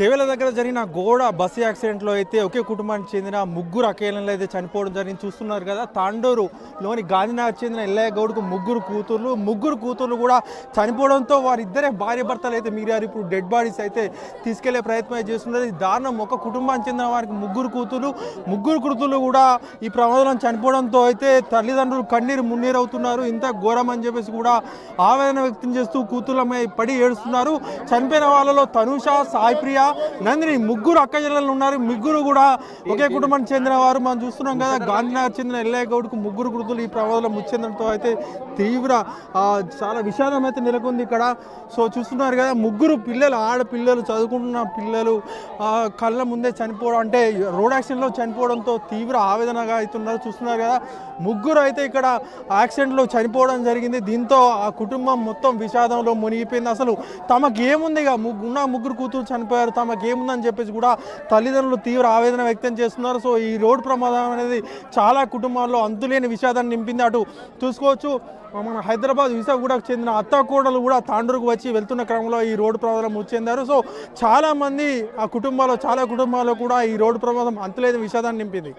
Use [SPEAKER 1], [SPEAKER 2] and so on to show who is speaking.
[SPEAKER 1] చేవెల దగ్గర జరిగిన గోడ బస్సు యాక్సిడెంట్లో అయితే ఒకే కుటుంబానికి చెందిన ముగ్గురు అకేలంలో అయితే చనిపోవడం జరిగింది. చూస్తున్నారు కదా తాండూరులోని గాంధీనగర్ చెందిన ఎల్లయ్య గౌడ్కు ముగ్గురు కూతుర్లు. ముగ్గురు కూతుర్లు కూడా చనిపోవడంతో వారిద్దరే భార్య భర్తలు అయితే మీరారు ఇప్పుడు డెడ్ బాడీస్ అయితే తీసుకెళ్ళే ప్రయత్నం అయితే చేస్తున్నారు. ఇది దారుణం ఒక కుటుంబానికి చెందిన వారికి ముగ్గురు కూతుర్లు. ముగ్గురు కూతుర్లు కూడా ఈ ప్రమాదంలో చనిపోవడంతో అయితే తల్లిదండ్రులు కన్నీరు మున్నీరు అవుతున్నారు ఇంత ఘోరం అని చెప్పేసి కూడా ఆవేదన వ్యక్తం చేస్తూ కూతుర్లమై పడి ఏడుస్తున్నారు. చనిపోయిన వాళ్ళలో తనుష సాయిప్రియ నందిని ముగ్గురు అక్క చెల్లెలు ఉన్నారు. ముగ్గురు కూడా ఒకే కుటుంబానికి చెందిన వారు. మనం చూస్తున్నాం కదా గాంధీనగర్ చెందిన ఎల్లయ్య గౌడ్కు ముగ్గురు గుర్తులు ఈ ప్రమాదంలో ముచ్చిందంతో అయితే తీవ్ర చాలా విషాదం అయితే నెలకొంది ఇక్కడ. సో చూస్తున్నారు కదా ముగ్గురు పిల్లలు ఆడపిల్లలు చదువుకుంటున్న పిల్లలు ఆ, కళ్ళ ముందే చనిపోవడం అంటే రోడ్ యాక్సిడెంట్లో చనిపోవడంతో తీవ్ర ఆవేదనగా అవుతున్నారు చూస్తున్నారు కదా ముగ్గురు అయితే ఇక్కడ యాక్సిడెంట్లో చనిపోవడం జరిగింది. దీంతో ఆ కుటుంబం మొత్తం విషాదంలో మునిగిపోయింది. అసలు తమకు ఏముంది ఇక? ముగ్గు- ఉన్న ముగ్గురు కూతురు చనిపోయారు. తమకు ఏముందని చెప్పేసి కూడా తల్లిదండ్రులు తీవ్ర ఆవేదన వ్యక్తం చేస్తున్నారు. సో ఈ రోడ్డు ప్రమాదం అనేది చాలా కుటుంబాల్లో అంతులేని విషాదాన్ని నింపింది అటు చూసుకోవచ్చు. మన హైదరాబాద్ విశాఖగూడకు చెందిన అత్త కోడలు కూడా తాండూరుకు వచ్చి వెళ్తున్న క్రమంలో ఈ రోడ్డు ప్రమాదం మృతి చెందారు సో చాలామంది ఆ కుటుంబాల్లో చాలా కుటుంబాల్లో కూడా ఈ రోడ్డు ప్రమాదం అంతులేని విషాదాన్ని నింపింది.